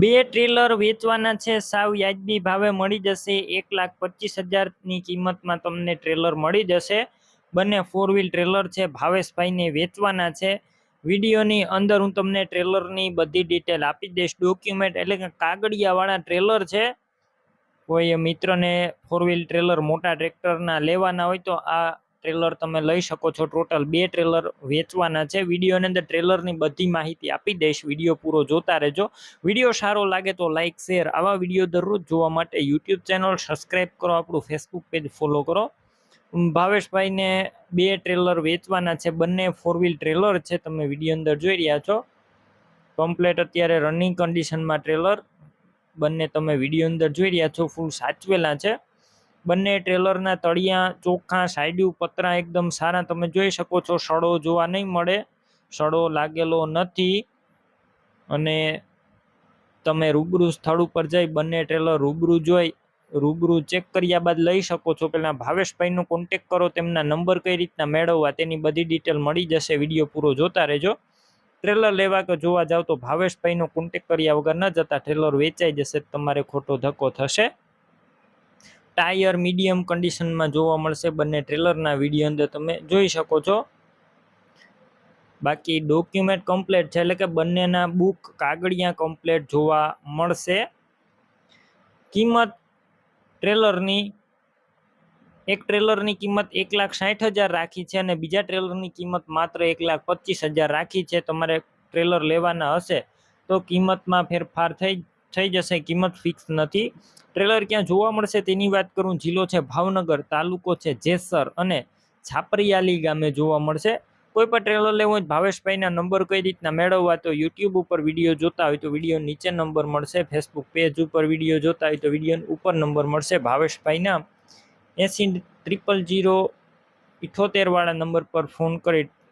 બે ટ્રેલર વેચવાના છે, સાવ વ્યાજબી ભાવે મળી જશે. એક લાખ પચીસ હજારની કિંમતમાં તમને ટ્રેલર મળી જશે. બંને ફોર વ્હીલ ટ્રેલર છે, ભાવેશભાઈને વેચવાના છે. વિડીયોની અંદર હું તમને ટ્રેલરની બધી ડિટેલ આપી દઈશ. ડોક્યુમેન્ટ એટલે કે કાગળિયાવાળા ટ્રેલર છે. કોઈ મિત્રને ફોર વ્હીલ ટ્રેલર મોટા ટ્રેક્ટરના લેવાના હોય તો આ ટ્રેલર તમે લઈ શકો છો. ટોટલ બે ટ્રેલર વેચવાના છે. વિડીયોની અંદર ટ્રેલરની બધી માહિતી આપી દઈશ. વીડિયો પૂરો જોતા રહેજો. વીડિયો સારો લાગે તો લાઇક શેર આવા વીડિયો દરરોજ જોવા માટે યુટ્યુબ ચેનલ સબસ્ક્રાઈબ કરો. આપણું ફેસબુક પેજ ફોલો કરો. ભાવેશભાઈને બે ટ્રેલર વેચવાના છે. બંને ફોર વ્હીલ ટ્રેલર છે. તમે વીડિયો અંદર જોઈ રહ્યા છો. કમ્પ્લેટ અત્યારે રનિંગ કન્ડિશનમાં ટ્રેલર બંને તમે વીડિયો અંદર જોઈ રહ્યા છો. ફૂલ સાચવેલા છે. બંને ટ્રેલરના તળિયા ચોખ્ખા સાઈડ્યુ પતરા એકદમ સારા. તમે જોઈ શકો છો, સડો જોવા નહીં મળે. સડો લાગેલો નથી. અને તમે રૂબરૂ સ્થળ ઉપર જઈ બંને ટ્રેલર રૂબરૂ જોઈ, રૂબરૂ ચેક કર્યા બાદ લઈ શકો છો. પહેલાં ભાવેશભાઈનો કોન્ટેક કરો, તેમના નંબર કઈ રીતના મેળવવા, તેની બધી ડિટેલ મળી જશે. વીડિયો પૂરો જોતા રહેજો. ટ્રેલર લેવા કે જોવા જાવ તો ભાવેશભાઈનો કોન્ટેક કર્યા વગર ન જતા, ટ્રેલર વેચાઈ જશે, તમારે ખોટો ધક્કો થશે. ટાયર મીડિયમ કન્ડિશનમાં જોવા મળશે બંને ટ્રેલરના વીડિયો અંદર તમે જોઈ શકો છો. બાકી ડોક્યુમેન્ટ કમ્પ્લેટ છે એટલે કે બંનેના બુક કાગળિયા કમ્પ્લેટ જોવા મળશે. કિંમત ટ્રેલરની, એક ટ્રેલરની કિંમત એક લાખ સાઠ હજાર રાખી છે અને બીજા ટ્રેલરની કિંમત માત્ર એક લાખ પચીસ હજાર રાખી છે. તમારે ટ્રેલર લેવાના હશે તો કિંમતમાં ફેરફાર થઈ થઈ જશે, કિંમત ફિક્સ નથી. ટ્રેલર ક્યાં જોવા મળશે તેની વાત કરું, જિલ્લો છે ભાવનગર, તાલુકો છે જેસર અને છાપરિયાલી ગામે જોવા મળશે. કોઈ પણ ટ્રેલર લેવું હોય ભાવેશભાઈના નંબર કઈ રીતના મેળવવા તો યુટ્યુબ ઉપર વીડિયો જોતા હોય તો વીડિયો નીચે નંબર મળશે. ફેસબુક પેજ ઉપર વીડિયો જોતા હોય તો વીડિયો ઉપર નંબર મળશે. ભાવેશભાઈના એસી ટ્રિપલ જીરો ઇઠોતેરવાળા નંબર પર ફોન કરી